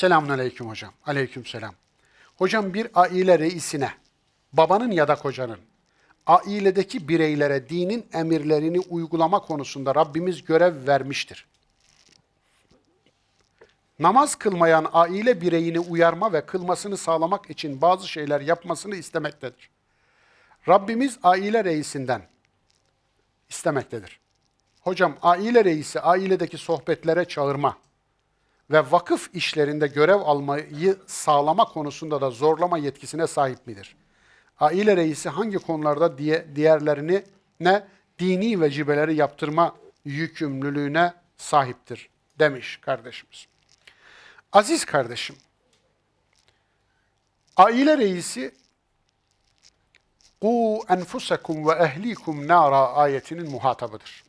Selamun aleyküm hocam. Aleyküm selam. Hocam bir aile reisine, babanın ya da kocanın, ailedeki bireylere dinin emirlerini uygulama konusunda Rabbimiz görev vermiştir. Namaz kılmayan aile bireyini uyarma ve kılmasını sağlamak için bazı şeyler yapmasını istemektedir. Rabbimiz aile reisinden istemektedir. Hocam aile reisi ailedeki sohbetlere çağırma ve vakıf işlerinde görev almayı sağlama konusunda da zorlama yetkisine sahip midir? Aile reisi hangi konularda diye, diğerlerini ne dini vecibeleri yaptırma yükümlülüğüne sahiptir demiş kardeşimiz. Aziz kardeşim, aile reisi Ku enfusekum ve ehlikum nara ayetinin muhatabıdır.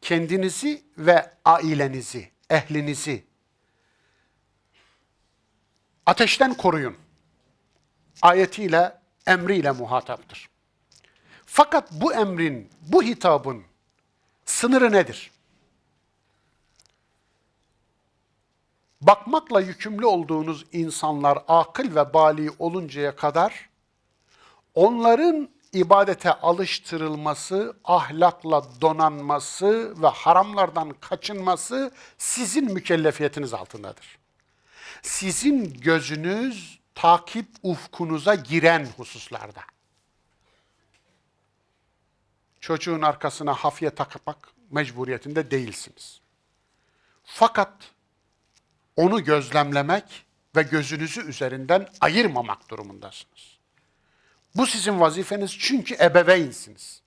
Kendinizi ve ailenizi, ehlinizi ateşten koruyun. Ayetiyle, emriyle muhataptır. Fakat bu emrin, bu hitabın sınırı nedir? Bakmakla yükümlü olduğunuz insanlar akıl ve bali oluncaya kadar onların ibadete alıştırılması, ahlakla donanması ve haramlardan kaçınması sizin mükellefiyetiniz altındadır. Sizin gözünüz takip ufkunuza giren hususlarda. Çocuğun arkasına hafiye takmak mecburiyetinde değilsiniz. Fakat onu gözlemlemek ve gözünüzü üzerinden ayırmamak durumundasınız. Bu sizin vazifeniz çünkü ebeveynsiniz.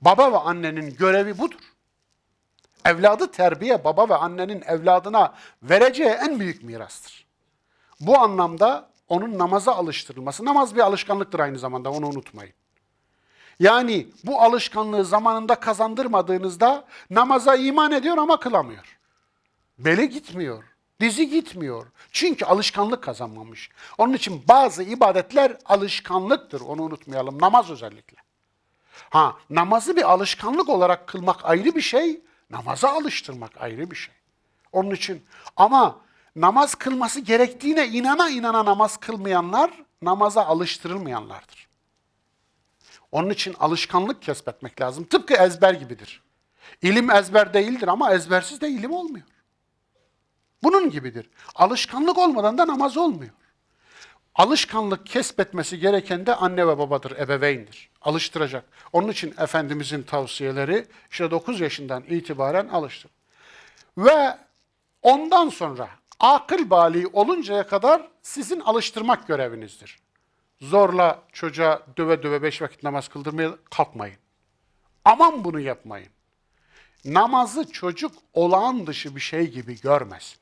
Baba ve annenin görevi budur. Evladı terbiye baba ve annenin evladına vereceği en büyük mirastır. Bu anlamda onun namaza alıştırılması, namaz bir alışkanlıktır aynı zamanda onu unutmayın. Yani bu alışkanlığı zamanında kazandırmadığınızda namaza iman ediyor ama kılamıyor. Beli gitmiyor, dizi gitmiyor. Çünkü alışkanlık kazanmamış. Onun için bazı ibadetler alışkanlıktır. Onu unutmayalım. Namaz özellikle. Ha, namazı bir alışkanlık olarak kılmak ayrı bir şey, namaza alıştırmak ayrı bir şey. Onun için ama namaz kılması gerektiğine inana inana namaz kılmayanlar namaza alıştırılmayanlardır. Onun için alışkanlık kesbetmek lazım. Tıpkı ezber gibidir. İlim ezber değildir ama ezbersiz de ilim olmuyor. Bunun gibidir. Alışkanlık olmadan da namaz olmuyor. Alışkanlık kesbetmesi gereken de anne ve babadır, ebeveyndir. Alıştıracak. Onun için Efendimizin tavsiyeleri işte 9 yaşından itibaren alıştır. Ve ondan sonra akıl bali oluncaya kadar sizin alıştırmak görevinizdir. Zorla çocuğa döve döve beş vakit namaz kıldırmaya kalkmayın. Aman bunu yapmayın. Namazı çocuk olağan dışı bir şey gibi görmesin.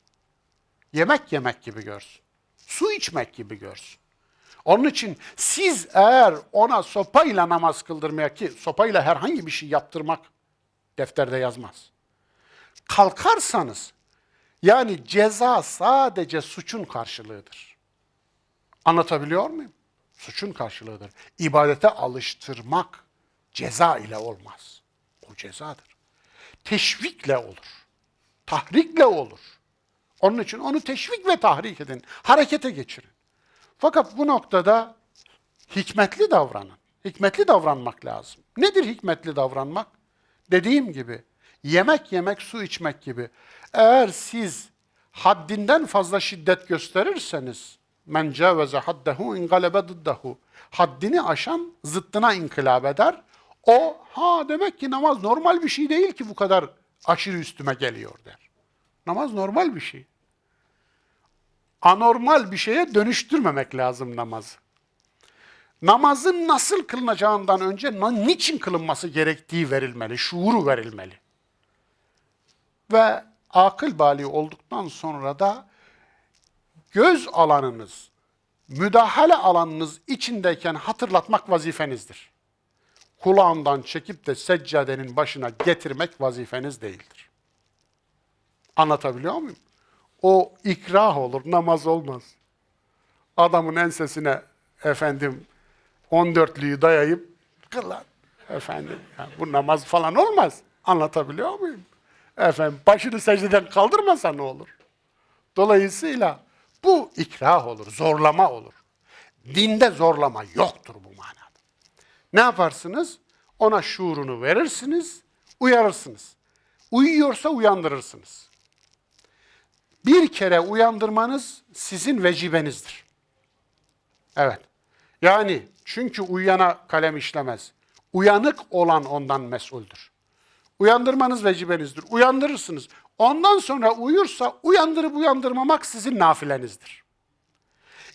Yemek yemek gibi görsün. Su içmek gibi görsün. Onun için siz eğer ona sopayla namaz kıldırmaya ki sopayla herhangi bir şey yaptırmak defterde yazmaz. Kalkarsanız yani ceza sadece suçun karşılığıdır. Anlatabiliyor muyum? Suçun karşılığıdır. İbadete alıştırmak ceza ile olmaz. O cezadır. Teşvikle olur. Tahrikle olur. Onun için onu teşvik ve tahrik edin. Harekete geçirin. Fakat bu noktada hikmetli davranın. Hikmetli davranmak lazım. Nedir hikmetli davranmak? Dediğim gibi yemek yemek, su içmek gibi. Eğer siz haddinden fazla şiddet gösterirseniz men caveze haddehu ingalebe diddehu. Haddini aşan zıttına inkılap eder. O ha demek ki namaz normal bir şey değil ki bu kadar aşırı üstüme geliyor der. Namaz normal bir şey. Anormal bir şeye dönüştürmemek lazım namazı. Namazın nasıl kılınacağından önce niçin kılınması gerektiği verilmeli, şuuru verilmeli. Ve akıl bali olduktan sonra da göz alanınız, müdahale alanınız içindeyken hatırlatmak vazifenizdir. Kulağından çekip de seccadenin başına getirmek vazifeniz değildir. Anlatabiliyor muyum? O ikrah olur, namaz olmaz. Adamın ensesine efendim 14'lüyü dayayıp kıl lan efendim. yani bu namaz falan olmaz. Anlatabiliyor muyum? Efendim başını secdeden kaldırmasa ne olur? Dolayısıyla Bu ikrah olur, zorlama olur. Dinde zorlama yoktur bu manada. Ne yaparsınız? Ona şuurunu verirsiniz, uyarırsınız. Uyuyorsa uyandırırsınız. Bir kere uyandırmanız sizin vecibenizdir. Evet. Yani çünkü uyuyana kalem işlemez. Uyanık olan ondan mesuldür. Uyandırmanız vecibenizdir. Uyandırırsınız. Ondan sonra uyursa uyandırıp uyandırmamak sizin nafilenizdir.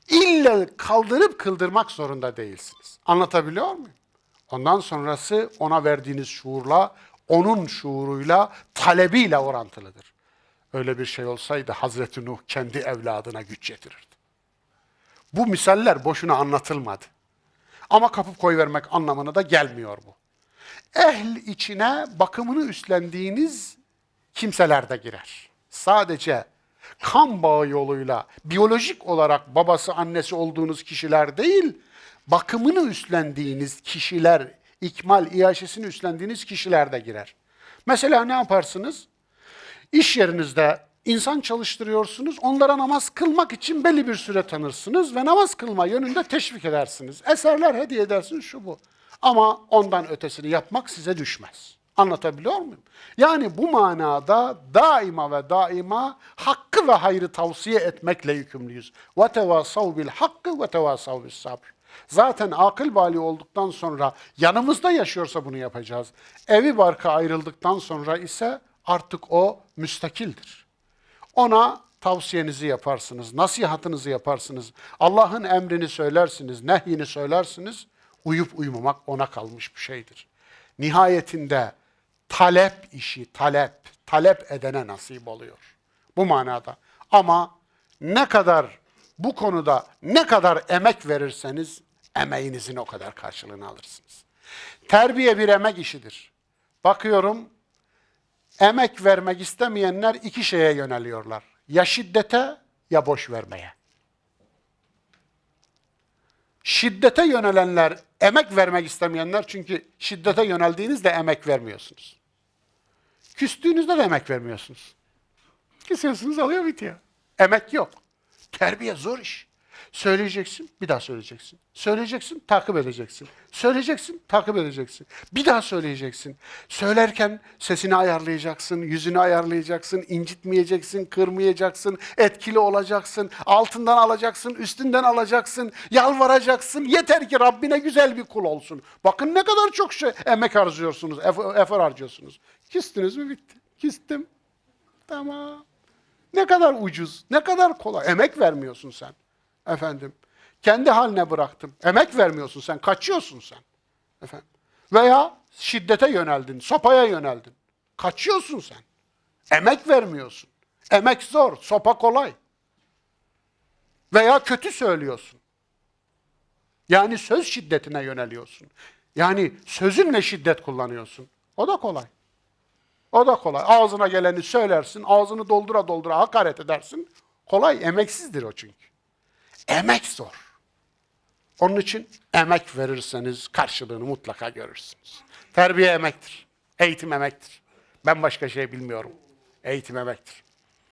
İlle kaldırıp kıldırmak zorunda değilsiniz. Anlatabiliyor muyum? Ondan sonrası ona verdiğiniz şuurla, onun şuuruyla, talebiyle orantılıdır. Öyle bir şey olsaydı Hazreti Nuh kendi evladına güç getirirdi. Bu misaller boşuna anlatılmadı. Ama kapıp koyvermek anlamına da gelmiyor bu. Ehl içine bakımını üstlendiğiniz kimseler de girer. Sadece kan bağı yoluyla biyolojik olarak babası annesi olduğunuz kişiler değil, bakımını üstlendiğiniz kişiler, ikmal iaşesini üstlendiğiniz kişiler de girer. Mesela ne yaparsınız? İş yerinizde insan çalıştırıyorsunuz, onlara namaz kılmak için belli bir süre tanırsınız ve namaz kılma yönünde teşvik edersiniz. Eserler hediye edersiniz şu bu. Ama ondan ötesini yapmak size düşmez. Anlatabiliyor muyum? Yani bu manada daima ve daima hakkı ve hayrı tavsiye etmekle yükümlüyüz. Ve tevasav bis sabr. Zaten akıl bali olduktan sonra yanımızda yaşıyorsa bunu yapacağız. Evi barka ayrıldıktan sonra ise artık o müstakildir. Ona tavsiyenizi yaparsınız, nasihatınızı yaparsınız, Allah'ın emrini söylersiniz, nehyini söylersiniz, uyup uyumamak ona kalmış bir şeydir. Nihayetinde talep işi, talep, talep edene nasip oluyor. Bu manada. Ama ne kadar bu konuda ne kadar emek verirseniz emeğinizin o kadar karşılığını alırsınız. Terbiye bir emek işidir. Bakıyorum emek vermek istemeyenler iki şeye yöneliyorlar. Ya şiddete ya boş vermeye. Şiddete yönelenler, emek vermek istemeyenler çünkü şiddete yöneldiğinizde emek vermiyorsunuz. Küstüğünüzde de emek vermiyorsunuz. Kesiyorsunuz alıyor bitiyor. Emek yok. Terbiye zor iş. Söyleyeceksin, bir daha söyleyeceksin. Söyleyeceksin, takip edeceksin. Söyleyeceksin, takip edeceksin. Bir daha söyleyeceksin. Söylerken sesini ayarlayacaksın, yüzünü ayarlayacaksın, incitmeyeceksin, kırmayacaksın, etkili olacaksın, altından alacaksın, üstünden alacaksın, yalvaracaksın. Yeter ki Rabbine güzel bir kul olsun. Bakın ne kadar çok şey emek harcıyorsunuz, efor, efor harcıyorsunuz. Küstünüz mü bitti. Küstüm. Tamam. Ne kadar ucuz, ne kadar kolay. Emek vermiyorsun sen. Efendim. Kendi haline bıraktım. Emek vermiyorsun sen, kaçıyorsun sen. Efendim. Veya şiddete yöneldin, sopaya yöneldin. Kaçıyorsun sen. Emek vermiyorsun. Emek zor, sopa kolay. Veya kötü söylüyorsun. Yani söz şiddetine yöneliyorsun. Yani sözünle şiddet kullanıyorsun. O da kolay. O da kolay. Ağzına geleni söylersin, ağzını doldura doldura hakaret edersin. Kolay, emeksizdir o çünkü. Emek zor. Onun için emek verirseniz karşılığını mutlaka görürsünüz. Terbiye emektir. Eğitim emektir. Ben başka şey bilmiyorum. Eğitim emektir.